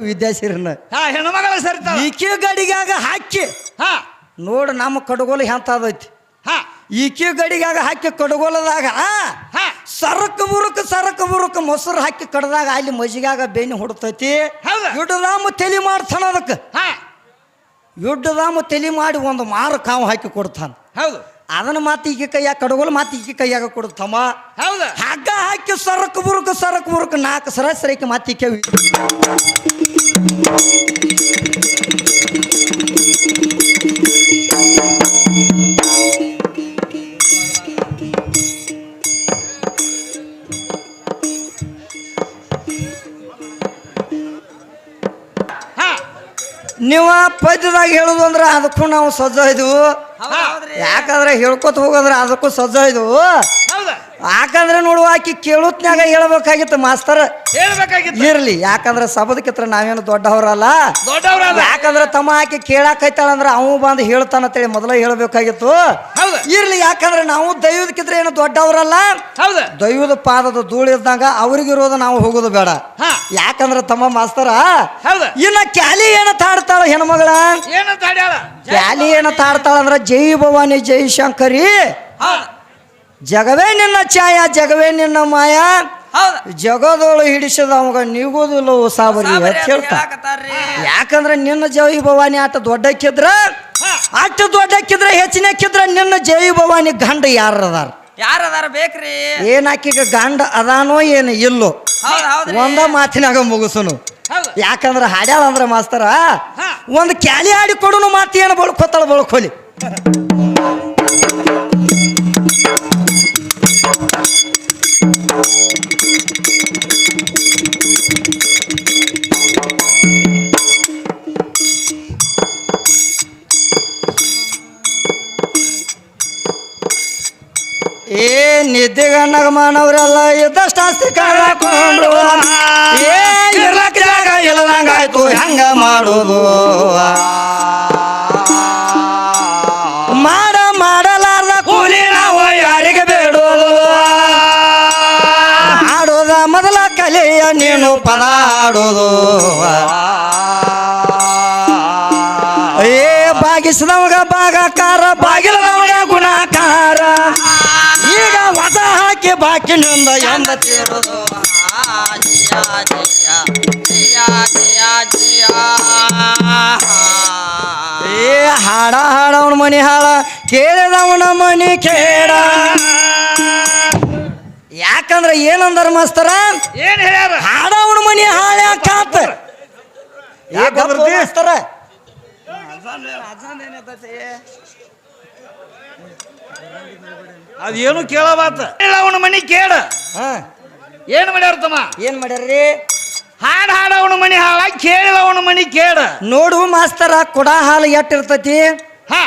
ವಿದ್ಯಾಸಿರನ ಹಾ ಹೆಣ್ಮಗಳ ಈಕೆ ಗಡಿಗಾಗ ಹಾಕಿ. ಹಾ. ನೋಡು ನಮ್ಮ ಕಡಗೋಲು ಎಂತದೈತಿ. ಹಾ. ಈಕೆ ಗಡಿಗಾಗ ಹಾಕಿ ಕಡಗೋಲದಾಗ ಹಾ. ಸರಕು ಬುರುಕ ಸರಕು ಬುರುಕ ಮೊಸರು ಹಾಕಿ ಕಡದಾಗ ಅಲ್ಲಿ ಮಜಿಗಾಗ ಬೆಣ್ಣೆ ಹೊಡ್ತೈತಿ. ಹೌದು. ಯುಡ್ಡದಾಮ ತಲೆ ಮಾಡ್ತಾನ ಅದಕ್ಕೆ. ಹಾ. ಯುಡ್ಡದಾಮ ತಲೆ ಮಾಡಿ ಒಂದು ಮಾರು ಕಾವು ಹಾಕಿ ಕೊಡ್ತಾನೆ. ಹೌದು. ಅದನ್ನ ಮಾತು ಈಗ ಕೈಯಾಗ ಕಡಗೋಲ್ ಮಾತು ಈಗ ಕೈಯಾಗ ಕೊಡ್ತಮ್ಮ ಹೌದಾ. ಹಗ್ಗ ಹಾಕಿ ಸರಕು ಬುರುಕು ಸರಕು ಬುರುಕು ನಾಲ್ಕು ಸರ ಸರಕ್ಕೆ ಮಾತು ಹಾ. ನೀವು ಪದ್ಯದಾಗ ಹೇಳುದು ಅಂದ್ರೆ ಅದಕ್ಕೂ ನಾವು ಸಜ್ಜ ಇದ್ವು. ಯಾಕಂದ್ರೆ ಹೇಳ್ಕೊತ ಹೋಗೋದ್ರೆ ಅದಕ್ಕೂ ಸಜ್ಜ ಹೌದಾ ಯಾಕಂದ್ರೆ ನೋಡುವ ಆಕಿ ಕೇಳುತ್ನಾಗ ಹೇಳ್ಬೇಕಾಗಿತ್ತು ಮಾಸ್ತರ್. ಹೇಳ್ಬೇಕಾಗಿತ್ತು. ಇರ್ಲಿ ಯಾಕಂದ್ರೆ ಸಬದಕ್ಕಿತ್ರ ನಾವೇನು ದೊಡ್ಡವರಲ್ಲ. ದೊಡ್ಡವ್ರಲ್ಲ. ಯಾಕಂದ್ರೆ ತಮ್ಮ ಆಕಿ ಕೇಳಾಕೈತಾಳಂದ್ರ ಅವ ಬಂದು ಹೇಳ್ತಾನಂತೇಳಿ ಮೊದಲ ಹೇಳ್ಬೇಕಾಗಿತ್ತು. ಇರ್ಲಿ ಯಾಕಂದ್ರೆ ನಾವು ದೈವದಕ್ಕಿದ್ರೆ ಏನು ದೊಡ್ಡವರಲ್ಲ. ದೈವದ ಪಾದದ ಧೂಳಿದ್ದಾಗ ಅವ್ರಿಗಿರೋದು ನಾವು ಹೋಗೋದು ಬೇಡ. ಯಾಕಂದ್ರೆ ತಮ್ಮ ಮಾಸ್ತರ ಇನ್ನ ಕ್ಯಾಲಿ ಏನ ತಾಡ್ತಾಳ ಹೆಣ್ಮಗಳ? ಕ್ಯಾಲಿ ಏನ ತಾಡ್ತಾಳ ಅಂದ್ರ ಜೈ ಭವಾನಿ ಜೈ ಶಂಕರಿ. ಜಗವೇ ನಿನ್ನ ಛಾಯ ಜಗವೇ ನಿನ್ನ ಮಾಯ. ಜಗದೊಳು ಹಿಡಿಸದ ಅವಾಗ ನೀಗೋದಿಲ್ಲ ಸಾಬರಿ ಅಂತ ಹೇಳ್ತಾ. ಯಾಕಂದ್ರೆ ನಿನ್ನ ಜೈ ಭವಾನಿ ಆಟ ದೊಡ್ಡಕ್ಕಿದ್ರ ಅಷ್ಟು ಹೆಚ್ಚಿನ ಹೆಚ್ಚಿನಕ್ಕಿದ್ರ ನಿನ್ನ ಜೈ ಭವಾನಿ ಗಂಡ ಯಾರದಾರ? ಯಾರದಾರ ಬೇಕ್ರಿ? ಏನ್ ಆಕಿಗ ಗಂಡ ಅದಾನೋ ಏನು ಇಲ್ಲೋ? ಒಂದ ಮಾತಿನಾಗ ಮುಗಿಸುನು. ಯಾಕಂದ್ರೆ ಹಾಡ್ಯಾಳ ಅಂದ್ರ ಮಾಸ್ತರ. ಒಂದು ಕ್ಯಾಲಿ ಆಡಿ ಕೊಡುನು ಮಾತಿ ಏನು ಬಳ್ಕೊತಾಳ ಬಳ್ಕೊಲಿ. ನಿದ್ದೆಗಣ್ಣಗ ಮಾನವರೆಲ್ಲ ಇದ್ದಷ್ಟು ಆಸ್ತಿ ಏ ಇರ್ಲಕ್ಕ ಜಾಗ ಇಲ್ಲದಂಗಾಯ್ತು ಹೆಂಗ ಮಾಡೋದು? ಮಾಡ ಮಾಡಲಾರ್ದ ಕೂಲಿ ನಾವು ಯಾರಿಗೆ ಬೇಡೋದು? ಆಡೋದ ಮೊದಲ ಕಲೆಯ ನೀನು ಪದ ಆಡೋದು ಏ, ಬಾಗಿಸಿದವಾಗ ಭಾಗಕಾರ ಬಾಗಿಲದವಾಗ ಬಾಕಿ ಬಾಕಿನಿಂದ ಎಂದ ತೀರೋದು. ಏ ಹಾಡ ಹಾಡವನ ಮನಿ ಹಾಳ. ಕೇಳಿದವನ ಮನಿ ಕೇಳ ಯಾಕಂದ್ರ ಏನಂದಾರ ಮಾಸ್ತರ? ಏನ್ ಹೇಳ್ಯಾರ? ಹಾಡವನ ಮನಿ ಹಾಳ ಯಾಕಾತ ಯಾಕಂದ್ರ ಮಾಸ್ತರ. ಅದೇನು ಕೇಳಬಾತ ಅವನ ಮನಿ ಕೇಳ. ಹಾ. ಏನ್ ಮಾಡ್ಯಾರ ತಮ್ಮ? ಏನ್ ಮಾಡ್ಯಾರ್ರಿ? ಹಾಡ್ ಹಾಡ ಅವನ ಮನಿ ಹಾಳ ಕೇಳಿದ ಅವನ ಮನಿ ಕೇಳ. ನೋಡು ಮಾಸ್ತರ ಕೊಡ ಹಾಲು ಎಟ್ ಇರ್ತೈತಿ? ಹಾ.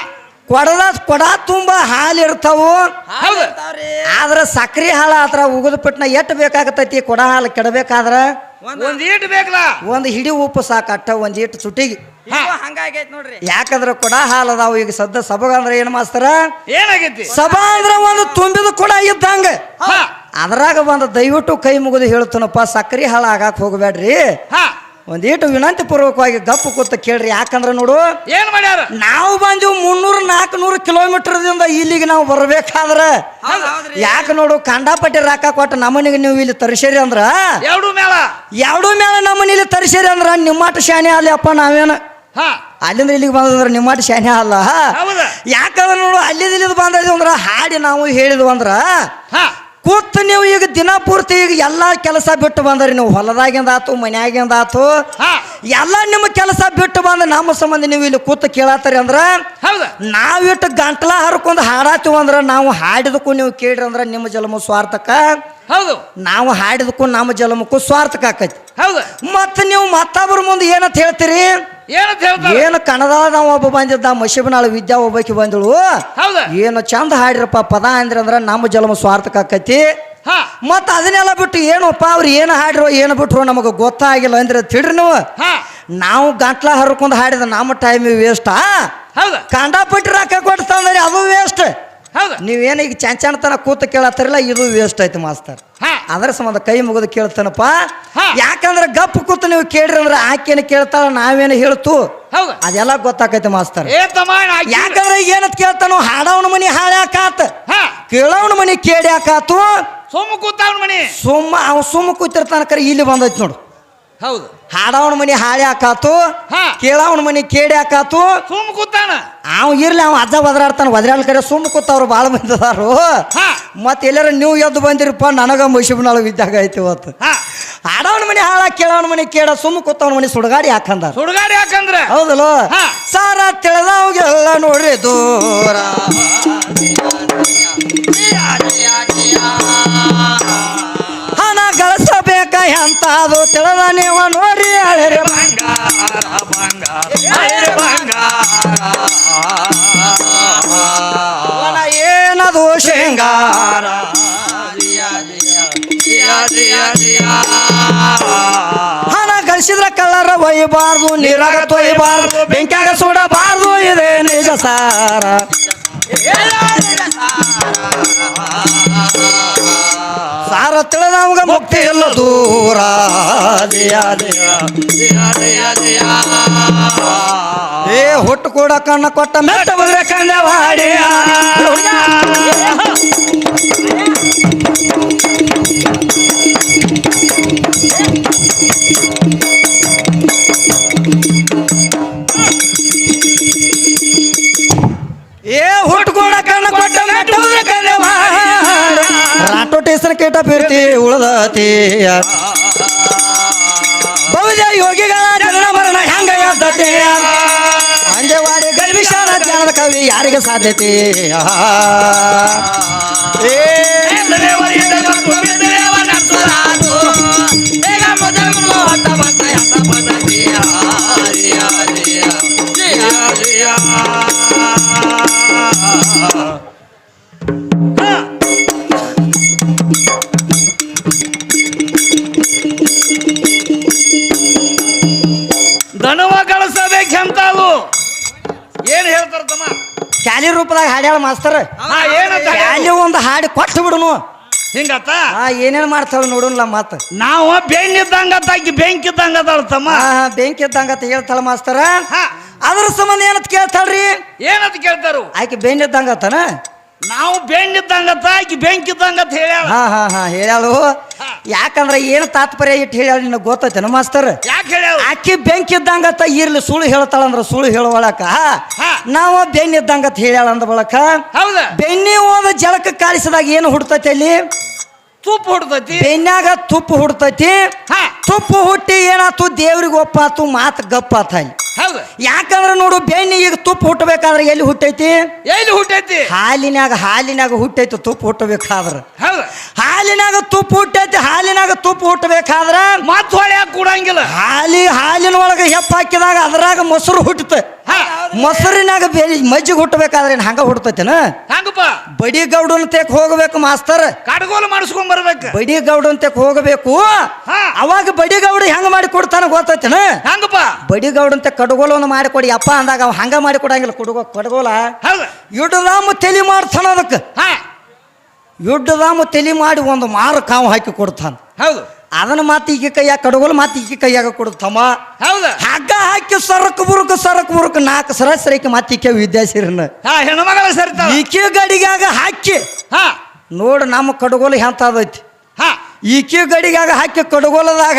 ಕೊಡದ ಕೊಡ ತುಂಬ ಹಾಲು ಇರ್ತಾವು. ಹೌದು. ಆದ್ರ ಸಕ್ರಿ ಹಾಳ ಆತರ ಉಗಿದ ಪಟ್ನ ಎಟ್ ಬೇಕಾಗತೈತಿ? ಕೊಡ ಹಾಲು ಕೆಡಬೇಕಾದ್ರ? ಒಂದ್ ಈಟ್ ಬೇಕಲ್ಲ ಒಂದು ಹಿಡಿ ಉಪ್ಪು ಸಾಕಟ್ಟ ಒಂದ್ ಇಟ್ಟು ಸುಟ್ಟಿಗೆ ಹಂಗಾಗೈತ್ ನೋಡ್ರಿ. ಯಾಕಂದ್ರ ಕೊಡ ಹಾಲು ಅದಾವು. ಈಗ ಸದ್ದ ಸಬಗ ಅಂದ್ರೆ ಏನು ಮಾಸ್ತರ? ಏನಾಗೈತಿ? ಸಭಾ ಅಂದ್ರೆ ಒಂದು ತುಂಬಿದ ಕೊಡ ಇದ್ದಂಗ. ಹಾ. ಅದ್ರಾಗ ಒಂದು ದಯವಿಟ್ಟು ಕೈ ಮುಗಿದು ಹೇಳ್ತನಪ್ಪ ಸಕ್ರಿ ಹಾಳ ಆಗಾಕ್ ಹೋಗ್ಬೇಡ್ರಿ ಹಾ. ಒಂದೀಟು ವಿನಂತಿ ಪೂರ್ವಕವಾಗಿ ಗಪ್ಪು ಕೂತ ಕೇಳ್ರಿ. ಯಾಕಂದ್ರೆ ನೋಡು ಏನ್ ಮಾಡ್ಯಾರ? ನಾವು ಬಂದು ಮುನ್ನೂರು ನಾಲ್ಕುನೂರು ಕಿಲೋಮೀಟರ್ದಿಂದ ಇಲ್ಲಿಗೆ ನಾವು ಬರ್ಬೇಕಾದ್ರ ಯಾಕ ನೋಡು ಕಂಡಾಪಟ್ಟಿ ರಾಕ ಕೊಟ್ಟ ನಮ್ಮನಿಗೆ ನೀವು ಇಲ್ಲಿ ತರಿಸೇರಿ ಅಂದ್ರ ಎರಡು ಮೇಳ. ಎರಡೂ ಮೇಳ ನಮ್ಮನಿ ಇಲ್ಲಿ ತರಿಸೇರಿ ಅಂದ್ರ ನಿಮ್ಮಾಟ ಶಾನೆ ಅಲ್ಲಿ ಅಪ್ಪ ನಾವೇನು? ಅಲ್ಲಿಂದ ಇಲ್ಲಿಗೆ ಬಂದ್ರೆ ನಿಮ್ಮಾಟ ಶಾನೆ ಅಲ್ಲ. ಯಾಕಂದ್ರೆ ನೋಡು ಅಲ್ಲಿಂದ ಇಲ್ಲಿದ ಅಂದ್ರ ಹಾಡಿ ನಾವು ಹೇಳಿದ್ವು ಅಂದ್ರ ಹಾ. ಕೂತ್ ನೀವು ಈಗ ದಿನ ಪೂರ್ತಿ ಈಗ ಎಲ್ಲ ಕೆಲಸ ಬಿಟ್ಟು ಬಂದ್ರಿ. ನೀವು ಹೊಲದಾಗಿಂದ ಆತು ಮನ್ಯಾಗಿಂದ ಆತು. ಹಾ. ಎಲ್ಲ ನಿಮ್ಮ ಕೆಲಸ ಬಿಟ್ಟು ಬಂದ ನಮ್ಮ ಸಂಬಂಧ ನೀವು ಇಲ್ಲಿ ಕೂತು ಕೇಳತ್ತರಿ ಅಂದ್ರೆ ಹೌದ. ನಾವಿಟ್ಟು ಗಂಟ್ಲ ಹರ್ಕೊಂಡು ಹಾಡಾತೀವಿ ಅಂದ್ರ ನಾವು ಹಾಡಿದಕ್ಕೂ ನೀವು ಕೇಳ್ರಿ ಅಂದ್ರೆ ನಿಮ್ಮ ಜಲಮ ಸ್ವಾರ್ಥಕ. ಹೌದು. ನಾವು ಹಾಡಿದಕ್ಕೂ ನಮ್ಮ ಜಲಮಕ್ಕೂ ಸ್ವಾರ್ಥಕ ಆಕೈತಿ. ಹೌದು. ಮತ್ತೆ ನೀವು ಮತ್ತೊಬ್ಬರ ಮುಂದೆ ಏನಂತ ಹೇಳ್ತೀರಿ? ಏನಂತ ಹೇಳ್ತಾರೆ? ಏನು ಕನ್ನಡ ಒಬ್ಬ ಬಂದಿದ್ದ ಮಶಿಬನಾಳ ವಿದ್ಯಾ ಒಬ್ಬಾಕಿ ಬಂದಳು. ಹೌದ? ಏನು ಚಂದ ಹಾಡಿರಪ್ಪ ಪದ ಅಂದ್ರೆ ಅಂದ್ರೆ ನಮ್ಮ ಜಲಮ ಸ್ವಾರ್ಥಕ ಆಕತಿ. ಹಾ. ಮತ್ತ ಅದನ್ನೆಲ್ಲ ಬಿಟ್ಟು ಏನಪ್ಪ ಅವ್ರು ಏನು ಹಾಡಿರೋ ಏನು ಬಿಟ್ರು ನಮಗೆ ಗೊತ್ತಾಗಿಲ್ಲ ಅಂದ್ರೆ ತಿಳ್ರಿ ನೀವು. ಹಾ. ನಾವು ಗಂಟ್ಲ ಹರ್ಕೊಂಡು ಹಾಡಿದ ನಮ್ಮ ಟೈಮ್ ವೇಸ್ಟಾ ಹೌದ? ಕಂಡಾಪಟ್ಟಿ ರೊಕ್ಕ ಕೊಟ್ಟು ತಂದ್ರಿ ಅದು ವೇಸ್ಟ್ ಹೌದು. ನೀವೇನು ಈಗ ಚಂಚಣತನ ಕೂತ ಕೇಳತ್ತಾರಲ್ಲ ಇದು ವೇಸ್ಟ್ ಆಯ್ತು ಮಾಸ್ತರ್. ಅದ್ರ ಸಂಬಂಧ ಕೈ ಮುಗಿದು ಕೇಳ್ತಾನಪ್ಪ. ಯಾಕಂದ್ರೆ ಗಪ್ಪ ಕೂತು ನೀವು ಕೇಳ್ರಿ ಅಂದ್ರೆ ಆಕೆನ ಕೇಳ್ತಾಳ ನಾವೇನು ಹೇಳ್ತು. ಅದೆಲ್ಲ ಗೊತ್ತಾಕೈತೆ ಮಾಸ್ತರ್. ಏ ತಮ್ಮ ಯಾಕಂದ್ರೆ ಏನತ್ ಕೇಳ್ತಾನೋ ಹಾಡವನ ಮನಿ ಹಾಳ್ಯಾಕಾತ. ಹಾ. ಕೇಳವನ ಮನಿ ಕೇಳ್ಯಾಕಾತು. ಸುಮ್ಮ ಕೂತಾವನ್ ಮನಿ. ಸುಮ್ಮ ಅವ ಸುಮ್ಮ ಕೂತಿರ್ತಾನ ಕರೆ ಇಲ್ಲಿ ಬಂದೈತಿ ನೋಡು. ಹೌದು. ಹಾಡವನ ಮನಿ ಹಾಳ್ಯಾಕಾತು ಹಾ. ಕೇಳವನ ಮನಿ ಕೇಳ್ಯಾಕಾತು ಸುಮ್ ಕೂತಾನ. ಅವ ಇರ್ಲಿ ಅವ ಅಜ್ಜ ಒದರಾಡ್ತಾನ. ಒದರಾಡ್ ಕರೆ ಸುಮ್ ಕೂತವ್ರು ಭಾಳ ಮಂದಿ ಅದಾರು. ಹಾ. ಮತ್ತೆ ಎಲ್ಲಾರ ನೀವು ಎದ್ದು ಬಂದಿರಪ್ಪ ನನಗ ಮುಷಿಬ್ನಾಳ ಇದ್ದಾಗ ಐತಿ ಇವತ್ತು. ಹಾ. ಹಾಡವನ ಮನಿ ಹಾಳ ಕೇಳವನ ಮನಿ ಕೇಡ ಸುಮ್ ಕೂತವನ ಮನಿ ಸುಡಗಾಡಿ ಹಾಕಂದ. ಸುಡುಗಾಡಿ ಹಾಕಂದ್ರ? ಹೌದಲ್ಲ? ಹಾ. ಸಾರ ತಿಳಿದವ್ಗೆಲ್ಲ ನೋಡ್ರಿ ದೂರ. ಗಳಿಸಬೇಕ ಎಂತ ಅದು ತಿಳಿದ ನೀವು ನೋಡ್ರಿ ಬಂಗಾರ ಬಂಗಾರ. ಏನದು ಶೇಂಗಾರ? ಹಣ ಕಳಿಸಿದ್ರ ಕಲ್ಲರ ಒಯ್ಯಬಾರ್ದು ನೀರಾಗ ತೊಯ್ಯಬಾರ್ದು ಬೆಂಕಿಯಾಗ ಸುಡಬಾರ್ದು ಇದೇ ನಿಜ ಸಾರ ಸಾರ ನಮ್ಗ ಮುಕ್ತಿ ಎಲ್ಲ ದೂರ. ಏ ಹುಟ್ಟು ಕೂಡ ಕಣ್ಣ ಕೊಟ್ಟ ಮೆಟ್ಟ ಬದ್ರೆ ಕಂಡ ವಾಡಿ ಬಹುಜ ಯೋಗಿಗಳ ಜನನ ಮರಣ ಹೆಂಗ ಎದ್ದತಿ? ಅಂಜವಾಡಿ ಗರ್ವಿಶಾಲ ಜ್ಞಾನದ ಕವಿ ಯಾರಿಗೆ ಸಾಧ್ಯತೆ? ಏ ಕ್ಯಾಲಿ ರೂಪದಾಗ ಹಾಡ್ಯಾಳ ಮಾಸ್ತರ್. ಹಾ ಏನಂತ ಕ್ಯಾಲಿ ಒಂದು ಹಾಡಿ ಕೊಟ್ಟು ಬಿಡುನು. ಹಿಂಗತ್ತ? ಆ ಏನೇನ್ ಮಾಡ್ತಾಳ ನೋಡುನ್ಲ ಮತ್ತ ನಾವು ಬೆಂಗ್ ಆಕಿ ಬೆಂಕಿ ಇದ್ದಂಗ ಅದಾಳ ತಮ್ಮ. ಆ ಬೆಂಕಿ ಅಂತ ಹೇಳ್ತಾಳ ಮಾಸ್ತರ. ಹಾ. ಅದ್ರ ಸಂಬಂಧ ಏನಂತ ಕೇಳ್ತಾಳ್ರಿ? ಏನಂತ ಕೇಳ್ತಾರು? ಆಕೆ ಬೆಂಕಿ ಇದ್ದಂಗತನ ನಾವು ಬೆಣ್ಣಿದ್ದಂಗತ್ತ ಆಕಿ ಬೆಂಕಿ ಇದ್ದಂಗತ್ ಹೇಳ್ಯಾಳ. ಹಾ ಹಾ ಹಾ ಹೇಳ್ಯಾಳು. ಹಾ. ಯಾಕಂದ್ರ ಏನು ತಾತ್ಪರ್ಯ ಇಟ್ಟು ಹೇಳ ನಿನಗೆ ಗೊತ್ತೈತೇನ ಮಾಸ್ತರ್? ಯಾಕೆ ಹೇಳ್ಯಾವ ಆಕಿ ಬೆಂಕಿ ಇದ್ದಂಗತ್ತ ಇರ್ಲಿ ಸುಳ್ಳು ಹೇಳ್ತಾಳಂದ್ರ ಸುಳ್ಳು ಹೇಳುವಳಕ. ನಾವ ಬೆಣ್ಣೆ ಇದ್ದಂಗತ್ ಹೇಳ್ಯಾಳ ಅಂದ ಬಳಕ. ಹೌದ? ಬೆನ್ನಿ ಹೋದ ಜಳಕ ಕಾಲಿಸಿದಾಗ ಏನು ಹುಡ್ತೈತಿ ಅಲ್ಲಿ? ತುಪ್ಪ ಹುಡ್ತೈತಿ. ಬೆನ್ಯಾಗ ತುಪ್ಪ ಹುಡ್ತೈತಿ. ಹಾ. ತುಪ್ಪ ಹುಟ್ಟಿ ಏನಾತು ದೇವ್ರಿಗೆ ಒಪ್ಪಾತು ಮಾತು ಗಪ್ಪಾತ ಅಲ್ಲಿ. ಹೌದ. ಯಾಕಂದ್ರೆ ನೋಡು ಬೆಣ್ಣೆ ಈಗ ತುಪ್ಪ ಹುಟ್ಟಬೇಕಾದ್ರೆ ಎಲ್ಲಿ ಹುಟ್ಟೈತಿ? ಎಲ್ಲಿ ಹುಟ್ಟೈತಿ? ಹಾಲಿನಾಗ ಹಾಲಿನಾಗ ಹುಟ್ಟೈತಿ ತುಪ್ಪ ಹುಟ್ಟಬೇಕಾದ್ರ. ಹೌದು. ಹಾಲಿನಾಗ ತುಪ್ಪ ಹುಟ್ಟೈತಿ ಹಾಲಿನಾಗ ತುಪ್ಪ ಹುಟ್ಟಬೇಕಾದ್ರೆ ಮತ್ತೆ ಹೊಳೆ ಕೂಡಂಗಿಲ್ಲ. ಹಾಲಿ ಹಾಲಿನ ಒಳಗೆ ಹೆಪ್ಪ ಹಾಕಿದಾಗ ಅದ್ರಾಗ ಮೊಸರು ಹುಟ್ಟುತ್ತೆ. ಮೊಸರಿನಾಗ ಬೇರೆ ಮಜ್ಜಿಗೆ ಹುಟ್ಟಬೇಕಾದ್ರೆ ಏನು ಹಂಗ ಹುಟ್ಟತೈತೇನ ಹಂಗಪ್ಪ. ಬಡಿ ಗೌಡನ ತೆಕ್ ಹೋಗ್ಬೇಕು ಮಾಸ್ತರ್. ಕಾಡ್ಗೋಲು ಮಾಡಿಸ್ಕೊಂಡ್ ಬರ್ಬೇಕು. ಬಡಿ ಗೌಡನ ತೆಕ್ ಹೋಗಬೇಕು. ಹಾ. ಅವಾಗ ಬಡಿ ಗೌಡ ಹೆಂಗ ಮಾಡಿ ಕೊಡ್ತಾನ ಗೊತ್ತೈತೇನ? ಹಂಗಪ್ಪ. ಬಡಿ ಕಡಗೋಲ್ ಮಾಡಿ ಮಾಡಿಕೊಡಿ ಅಪ್ಪ ಅಂದಾಗ ಅವ್ ಹಂಗ ಮಾಡಿ ಕೊಡಂಗಿಲ್ಲ. ಕುಡುಗೋ ಕಡಗೋಲ. ಇಡದಾಮ ತಲೆ ತಲಿ ಮಾಡ್ತಾನ ಅದಕ್ಕೆ. ಹಾ. ಯುಡ್ಡದಾಮ ತಲೆ ಮಾಡಿ ಒಂದು ಮಾರು ಕಾವು ಹಾಕಿ ಕೊಡ್ತಾನ. ಹೌದು. ಅದನ್ನ ಮಾತು ಈಗ ಕೈಯಾಗ ಕಡಗೋಲ್ ಮಾತು ಈಗ ಕೈಯಾಗ ಕೊಡುತ್ತಮ್ಮ ಹೌದ. ಹಗ್ಗ ಹಾಕಿ ಸರಕು ಬುರುಕು ಸರಕು ಬುರುಕು ನಾಲ್ಕು ಸರ ಸರಿಕೆ ಮಾತಿಕೆ ವಿದ್ಯಾಸಿರನ. ಹಾ ಹೆಣ್ಮಗಳ ಸರಿತಾಳ ಈಕೆ ಗಡಿಗಾಗ ಹಾಕಿ. ಹಾ. ನೋಡು ನಮ್ಮ ಕಡಗೋಲು ಹೆಂತಾದೈತಿ ಹಾ. ಈಕೆ ಗಡಿಗಾಗ ಹಾಕಿ ಕಡಗೋಲದಾಗ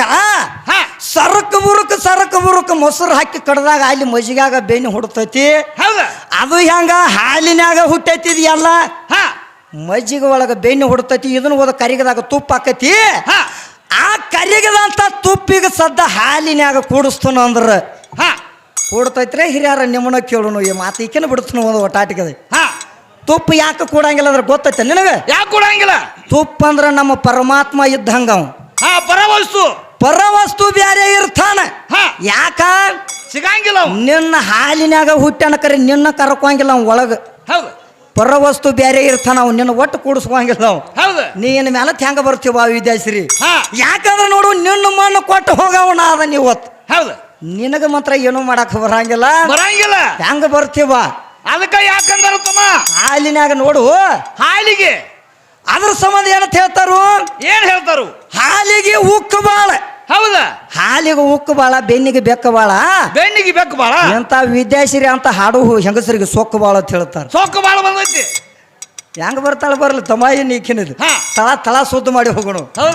ಹಾ. ಸರಕು ಬುರುಕು ಸರಕು ಬುರುಕು ಮೊಸರು ಹಾಕಿ ಕಡ್ದಾಗ ಅಲ್ಲಿ ಮಜ್ಜಿಗಾಗ ಬೆಣ್ಣೆ ಹುಡ್ತೈತಿ. ಹೌದು. ಅದು ಹೆಂಗ ಹಾಲಿನಾಗ ಹುಟ್ಟೈತಿ ಎಲ್ಲ? ಹಾ. ಮಜ್ಜಿಗೆ ಒಳಗೆ ಬೆಣ್ಣೆ ಹುಡ್ತೈತಿ ಇದನ್ನ ಹೋದ ಕರಿಗದಾಗ ತುಪ್ಪ ಹಾಕೈತಿ. ಹಾ. ಆ ಕರಿಗದಂತ ತುಪ್ಪಿಗೆ ಸದ್ದ ಹಾಲಿನ್ಯಾಗ ಕೂಡಿಸ್ತಾನ ಅಂದ್ರೆ ಹಾ ಕೂಡ್ತೈತ್ರೆ ಹಿರಿಯರ ನಿಮ್ಮನ್ನ ಕೇಳುನು ಈ ಮಾತು ಈಕೆನ ಬಿಡ್ತಾನ ಒಂದು ಒಟ್ಟಾಟಿಗೆ ಹಾ ತುಪ್ಪ ಯಾಕೆ ಕೂಡಂಗಿಲ್ಲ ಅಂದ್ರೆ ಗೊತ್ತೈತೆ ನಿನಗೆ? ಯಾಕೆ ಕೊಡಂಗಿಲ್ಲ? ತುಪ್ಪ ಅಂದ್ರೆ ನಮ್ಮ ಪರಮಾತ್ಮ ಇದ್ದಂಗ ಅವ. ಹಾ ಪರವಸ್ತು. ಪರವಸ್ತು ಬ್ಯಾರೆ ಇರ್ತಾನ. ಹಾ. ಯಾಕ? ಸಿಗಂಗಿಲ್ಲ ನಿನ್ನ ಹಾಲಿನ್ಯಾಗ ಹುಟ್ಟಣ ಕರೆ ನಿನ್ನ ಕರ್ಕೊಂಗಿಲ್ಲ ಒಳಗ. ಹೌದು. ಪರವಸ್ತು ಬೇರೆ ಇರ್ತಾನ ಅವ್ನು ನಿನ್ನ ಒಟ್ಟು ಕೂಡಿಸ್ಕೊಂಗಿಲ್ಲ ನಾವು. ಹೌದು. ನೀನ್ ಮೇಲೆ ಹೆಂಗ ಬರ್ತೀವ ವಿದ್ಯಾಶ್ರೀ. ಹಾ. ಯಾಕಂದ್ರೆ ನೋಡು ನಿನ್ನ ಮಣ್ಣು ಕೊಟ್ಟು ಹೋಗವನ ಅದ ನೀವತ್ತು ಹೌದು. ನಿನಗ ಮಾತ್ರ ಏನೂ ಮಾಡಕ್ ಬರಂಗಿಲ್ಲ. ಬರಂಗಿಲ್ಲ. ಹೆಂಗ ಬರ್ತೀವ? ಅದಕ್ಕ ಯಾಕಂದ್ರ ತಮ್ಮ ಹಾಲಿನಾಗ ನೋಡು. ಹಾಲಿಗೆ. ಅದ್ರ ಸಂಬಂಧ ಏನಂತ ಹೇಳ್ತಾರು? ಏನ್ ಹೇಳ್ತಾರು? ಹಾಲಿಗೆ ಉಕ್ಕು ಬಾಳ. ಹೌದ? ಹಾಲಿಗೆ ಉಕ್ಕು ಬಾಳ ಬೆನ್ನಿಗೆ ಬೆಕ್ಕ ಬಾಳ. ಬೆನ್ನಿಗೆ ಬೆಕ್ಕ ಬಾಳ? ಎಂತ ವಿದ್ಯಾಶ್ರೀ ಅಂತ ಹಾಡು ಹೆಂಗಸರಿಗೆ ಸೊಕ್ಕು ಬಾಳ ಅಂತ ಹೇಳ್ತಾರೆ. ಸೊಕ್ಕು ಬಾಳ ಬಂದೈತಿ. ಹೆಂಗ್ ಬರ್ತಾಳ ಬರಲ್ಲ ತಮಾಯಿ ನೀಕಿನದು. ತಳ ತಳ ಸುದ್ದು ಮಾಡಿ ಹೋಗೋಣ. ಹೌದ.